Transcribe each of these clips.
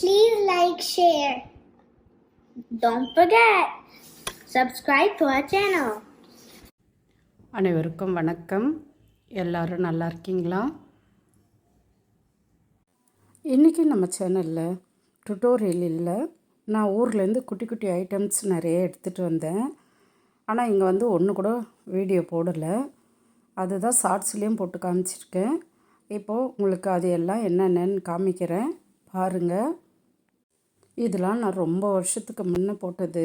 Please like, share. Don't forget, subscribe to our channel. அனைவருக்கும் வணக்கம். எல்லாரும் நல்லா இருக்கீங்களா? இன்றைக்கி நம்ம சேனலில் டுட்டோரியல் இல்லை. நான் ஊர்லேருந்து குட்டி குட்டி ஐட்டம்ஸ் நிறைய எடுத்துகிட்டு வந்தேன். ஆனால் இங்கே வந்து ஒன்று கூட வீடியோ போடலை. அதுதான் ஷார்ட்ஸ்லேயும் போட்டு காமிச்சிருக்கேன். இப்போது உங்களுக்கு அது எல்லாம் என்னென்னு காமிக்கிறேன். பாருங்கள் இதெல்லாம் நான் ரொம்ப வருஷத்துக்கு முன்னே போட்டது.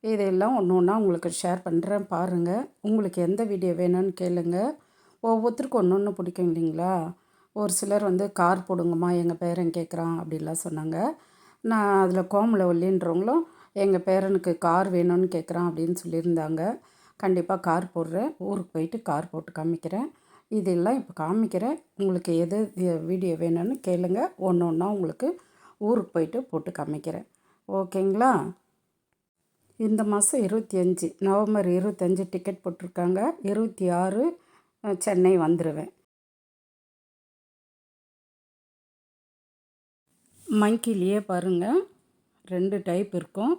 இதெல்லாம் ஒன்று ஒன்றா உங்களுக்கு ஷேர் பண்ணுறேன் பாருங்கள் உங்களுக்கு எந்த வீடியோ வேணும்னு கேளுங்க. ஒவ்வொருத்தருக்கும் ஒன்று ஒன்று பிடிக்கும் இல்லைங்களா? ஒரு சிலர் வந்து கார் போடுங்கம்மா எங்கள் பேரன் கேட்குறான் அப்படிலாம் சொன்னாங்க. நான் அதில் கோமலவல்லின்றவங்களும் எங்கள் பேரனுக்கு கார் வேணும்னு கேட்குறான் அப்படின்னு சொல்லியிருந்தாங்க. கண்டிப்பாக கார் போடுறேன். ஊருக்கு போயிட்டு கார் போட்டு காமிக்கிறேன். இதெல்லாம் இப்போ காமிக்கிறேன். உங்களுக்கு எது வீடியோ வேணும்னு கேளுங்க. ஒன்று ஒன்றா உங்களுக்கு ஊருக்கு போயிட்டு போட்டு காமிக்கிறேன். ஓகேங்களா? இந்த மாதம் இருபத்தி அஞ்சு நவம்பர் இருபத்தஞ்சு டிக்கெட் போட்டிருக்காங்க. இருபத்தி ஆறு சென்னை வந்துடுவேன் மங்கிலேயே பாருங்கள் ரெண்டு டைப் இருக்கும்.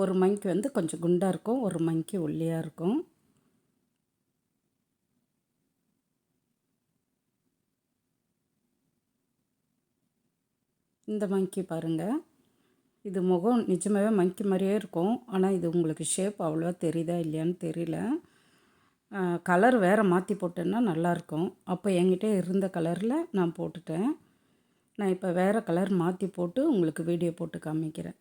ஒரு மங்கி வந்து கொஞ்சம் குண்டாக இருக்கும் ஒரு மங்கி ஒல்லியாக இருக்கும். இந்த மங்கி பாருங்கள் இது முகம் நிஜமாகவே மங்கி மாதிரியே இருக்கும். ஆனால் இது உங்களுக்கு ஷேப் அவ்வளோவா தெரியுதா இல்லையான்னு தெரியல. கலர் வேறு மாற்றி போட்டேன்னா நல்லாயிருக்கும் அப்போ என்கிட்ட இருந்த கலரில் நான் போட்டுட்டேன். நான் இப்போ வேறு கலர் மாற்றி போட்டு உங்களுக்கு வீடியோ போட்டு காமிக்கிறேன்.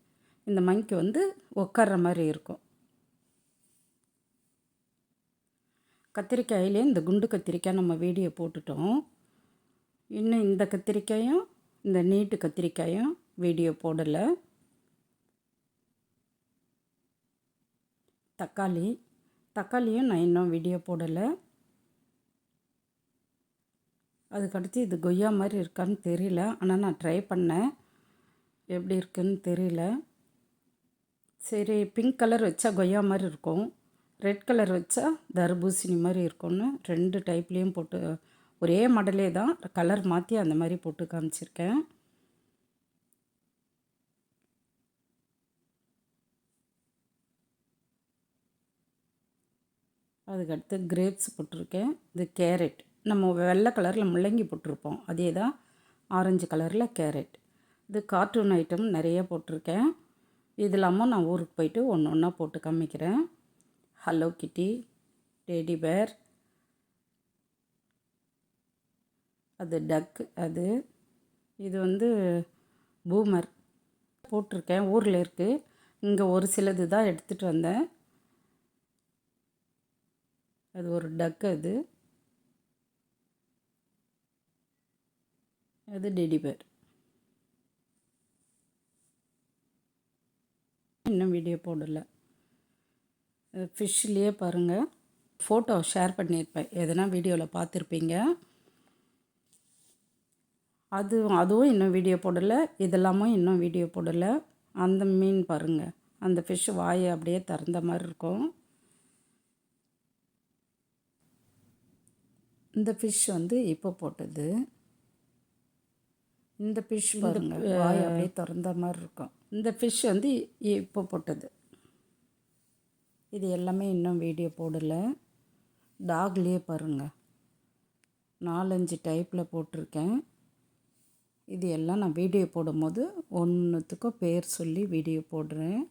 இந்த மங்கி வந்து உட்கார்ற மாதிரி இருக்கும். கத்திரிக்காயிலே இந்த குண்டு கத்திரிக்காய் நம்ம வீடியோ போட்டுட்டோம். இன்னும் இந்த கத்திரிக்காயும் இந்த நீட்டு கத்திரிக்காயும் வீடியோ போடலை. தக்காளி தக்காளியும் நான் இன்னும் வீடியோ போடலை. அதுக்கடுத்து இது கொய்யா மாதிரி இருக்கான்னு தெரியல. ஆனால் நான் ட்ரை பண்ணேன். எப்படி இருக்குன்னு தெரியல. சரி பிங்க் கலர் வச்சா கொய்யா மாதிரி இருக்கும். ரெட் கலர் வச்சா தர்பூசணி மாதிரி இருக்கும்னு ரெண்டு டைப்லேயும் போட்டு ஒரே மாடலே தான் கலர் மாற்றி அந்த மாதிரி போட்டு காமிச்சிருக்கேன். அதுக்கடுத்து கிரேப்ஸ் போட்டிருக்கேன். இது கேரட் நம்ம வெள்ளை கலரில் முள்ளங்கி போட்டிருப்போம். அதே தான் ஆரஞ்சு கலரில் கேரட் இது கார்ட்டூன் ஐட்டம் நிறைய போட்டிருக்கேன். இது இல்லாமல் நான் ஊருக்கு போயிட்டு ஒன்று ஒன்றா போட்டு காமிக்கிறேன். ஹலோ கிட்டி டேடி பேர் அது டக்கு அது இது வந்து பூமர் போட்டிருக்கேன் ஊரில் இருக்குது இங்கே ஒரு சிலது தான் எடுத்துகிட்டு வந்தேன். அது ஒரு டக்கு அது. அது டெடிபேர் இன்னும் வீடியோ போடலை. ஃபிஷ்லேயே பாருங்கள் ஃபோட்டோ ஷேர் பண்ணியிருப்பேன். எதனா வீடியோவில் பார்த்துருப்பீங்க. அது அதுவும் இன்னும் வீடியோ போடலை இதெல்லாமும் இன்னும் வீடியோ போடலை. அந்த மீன் பாருங்கள் அந்த ஃபிஷ் வாயை அப்படியே திறந்த மாதிரி இருக்கும். இந்த ஃபிஷ் வந்து இப்போ போட்டது. இந்த ஃபிஷ் பாருங்க வாய் அப்படியே திறந்த மாதிரி இருக்கும். இந்த ஃபிஷ் வந்து இப்போ போட்டது. இது எல்லாமே இன்னும் வீடியோ போடலை. டாக்லேயே பாருங்க நாலஞ்சு டைப்பில் போட்டிருக்கேன். இது எல்லாம் நான் வீடியோ போடும்போது ஒன்றுத்துக்கும் பேர் சொல்லி வீடியோ போடுறேன்.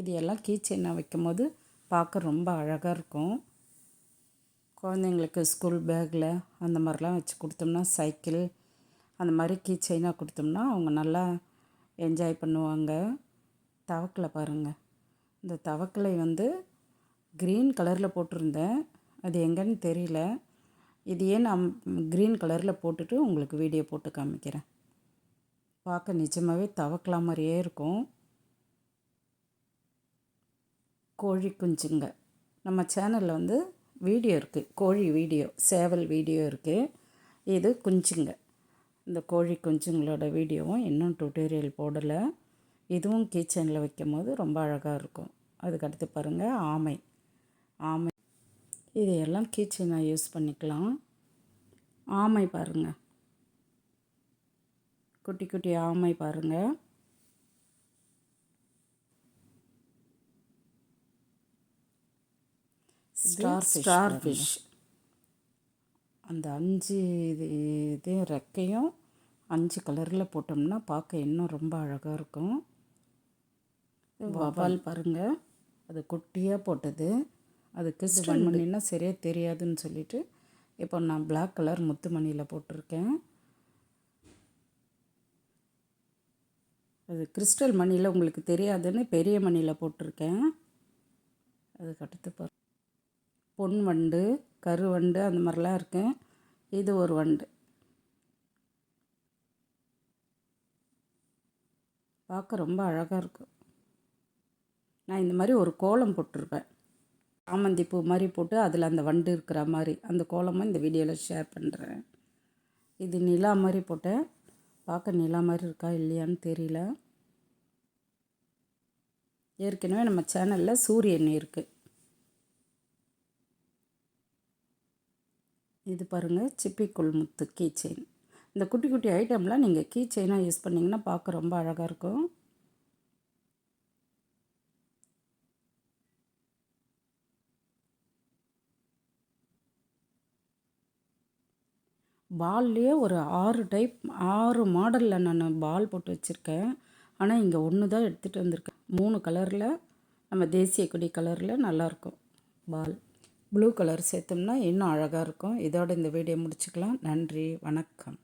இது எல்லாம் கீச்செயினாக வைக்கும்போது பார்க்க ரொம்ப அழகாக இருக்கும். குழந்தைங்களுக்கு ஸ்கூல் பேக்கில் அந்த மாதிரிலாம் வச்சு கொடுத்தோம்னா சைக்கிள் அந்த மாதிரி கீ செயினாக கொடுத்தோம்னா அவங்க நல்லா என்ஜாய் பண்ணுவாங்க. தவக்கலை பாருங்கள் இந்த தவக்கலை வந்து க்ரீன் கலரில் போட்டிருந்தேன். அது எங்கன்னு தெரியல. இதையே நான் க்ரீன் கலரில் போட்டுட்டு உங்களுக்கு வீடியோ போட்டு காமிக்கிறேன். பார்க்க நிஜமாகவே தவக்கலா மாதிரியே இருக்கும். கோழி குஞ்சுங்க. நம்ம சேனலில் வந்து வீடியோ இருக்குது கோழி வீடியோ சேவல் வீடியோ இருக்குது இது குஞ்சுங்க. இந்த கோழி குஞ்சுங்களோட வீடியோவும் இன்னும் டுட்டோரியல் போடலை. இதுவும் கிச்சனில் வைக்கும் போது ரொம்ப அழகாக இருக்கும். அதுக்கடுத்து பாருங்கள் ஆமை. ஆமை இதையெல்லாம் கிச்சனாக யூஸ் பண்ணிக்கலாம். ஆமை பாருங்கள் குட்டி குட்டி ஆமை பாருங்கள் ஸ்டார் ஸ்டார் ஃபிஷ் அந்த அஞ்சு இது இதையும் ரெக்கையும் அஞ்சு கலரில் போட்டோம்னா பார்க்க இன்னும் ரொம்ப அழகாக இருக்கும். வவால் பாருங்கள் அது குட்டியாக போட்டது. அது கிறிஸ்டல் மணின்னா சரியாக தெரியாதுன்னு சொல்லிட்டு இப்போ நான் Black கலர் முத்து மணியில் போட்டிருக்கேன். அது கிறிஸ்டல் மணியில் உங்களுக்கு தெரியாதுன்னு பெரிய மணியில் போட்டிருக்கேன். அதுக்கு அடுத்து பாரு. பொன் வண்டு கரு வண்டு அந்த மாதிரிலாம் இருக்கு இது ஒரு வண்டு. பார்க்க ரொம்ப அழகாக இருக்கும் நான் இந்த மாதிரி ஒரு கோலம் போட்டிருப்பேன். சாமந்தி பூ மாதிரி போட்டு அதில் அந்த வண்டு இருக்கிற மாதிரி அந்த கோலமும் இந்த வீடியோவில் ஷேர் பண்ணுறேன் இது நிலா மாதிரி போட்டேன் பார்க்க நிலா மாதிரி இருக்கா இல்லையான்னு தெரியல. ஏற்கனவே நம்ம சேனலில் சூரியன் இருக்குது இது பாருங்கள் சிப்பிக்குள் முத்து கீ செயின். இந்த குட்டி குட்டி ஐட்டம்லாம் நீங்கள் கீ செயினாக யூஸ் பண்ணிங்கன்னா பார்க்க ரொம்ப அழகாக இருக்கும். பால்லையே ஒரு ஆறு டைப் ஆறு மாடலில் நான் பால் போட்டு வச்சுருக்கேன். ஆனால் இங்கே ஒன்று தான் எடுத்துகிட்டு வந்திருக்கேன். மூணு கலரில் நம்ம தேசிய கொடி கலரில் நல்லாயிருக்கும் பால். ப்ளூ கலர் சேர்த்தோம்னா இன்னும் அழகாக இருக்கும். இதோட இந்த வீடியோ முடிச்சுக்கலாம். நன்றி வணக்கம்.